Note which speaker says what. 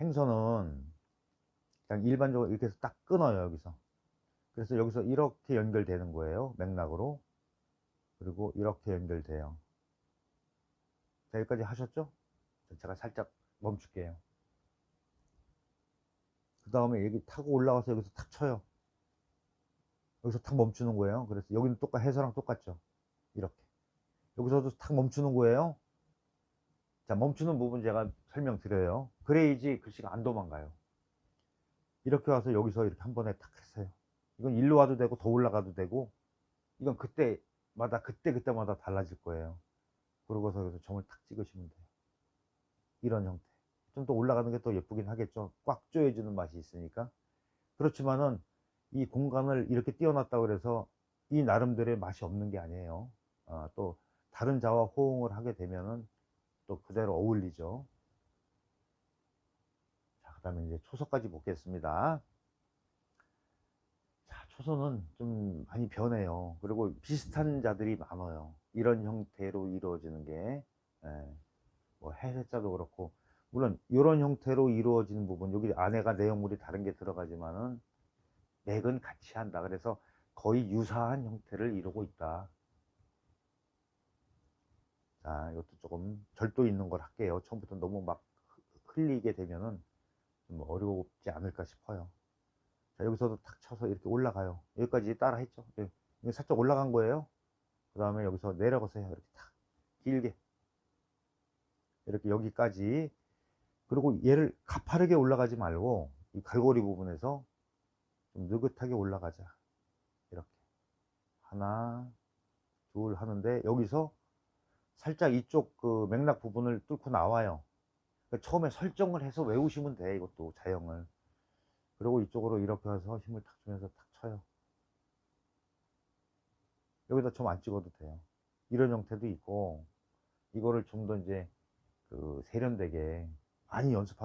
Speaker 1: 행선은 그냥 일반적으로 이렇게 해서 딱 끊어요, 여기서. 그래서 여기서 이렇게 연결되는 거예요, 맥락으로. 그리고 이렇게 연결돼요. 자, 여기까지 하셨죠? 제가 살짝 멈출게요. 그 다음에 여기 타고 올라가서 여기서 탁 쳐요. 여기서 탁 멈추는 거예요. 그래서 여기는 똑같, 해서랑 똑같죠. 이렇게. 여기서도 탁 멈추는 거예요. 자, 멈추는 부분 제가 설명드려요. 그래야지 글씨가 안 도망가요. 이렇게 와서 여기서 이렇게 한 번에 탁 했어요. 이건 일로 와도 되고 더 올라가도 되고 이건 그때마다 그때 그때마다 달라질 거예요. 그러고서 여기서 점을 탁 찍으시면 돼요. 이런 형태. 좀 더 올라가는 게 더 예쁘긴 하겠죠. 꽉 조여주는 맛이 있으니까. 그렇지만은 이 공간을 이렇게 띄워놨다고 그래서 이 나름대로의 맛이 없는 게 아니에요. 아, 또 다른 자와 호응을 하게 되면은 또 그대로 어울리죠. 다음에 이제 초소까지 보겠습니다. 자, 초소는 좀 많이 변해요. 그리고 비슷한 자들이 많아요. 이런 형태로 이루어지는 게, 예, 뭐 해세자도 그렇고, 물론 이런 형태로 이루어지는 부분, 여기 안에가 내용물이 다른 게 들어가지만은 맥은 같이 한다. 그래서 거의 유사한 형태를 이루고 있다. 자, 이것도 조금 절도 있는 걸 할게요. 처음부터 너무 막 흘리게 되면은 좀 어렵지 않을까 싶어요. 자, 여기서도 탁 쳐서 이렇게 올라가요. 여기까지 따라 했죠. 예, 이거 살짝 올라간 거예요. 그 다음에 여기서 내려가세요. 이렇게 탁 길게. 이렇게 여기까지. 그리고 얘를 가파르게 올라가지 말고 이 갈고리 부분에서 좀 느긋하게 올라가자. 이렇게. 하나, 둘 하는데 여기서 살짝 이쪽 그 맥락 부분을 뚫고 나와요. 그러니까 처음에 설정을 해서 외우시면 돼. 이것도 자형을. 그리고 이쪽으로 이렇게 해서 힘을 탁 주면서 탁 쳐요. 여기다 점 안 찍어도 돼요. 이런 형태도 있고, 이거를 좀 더 이제 그 세련되게 많이 연습하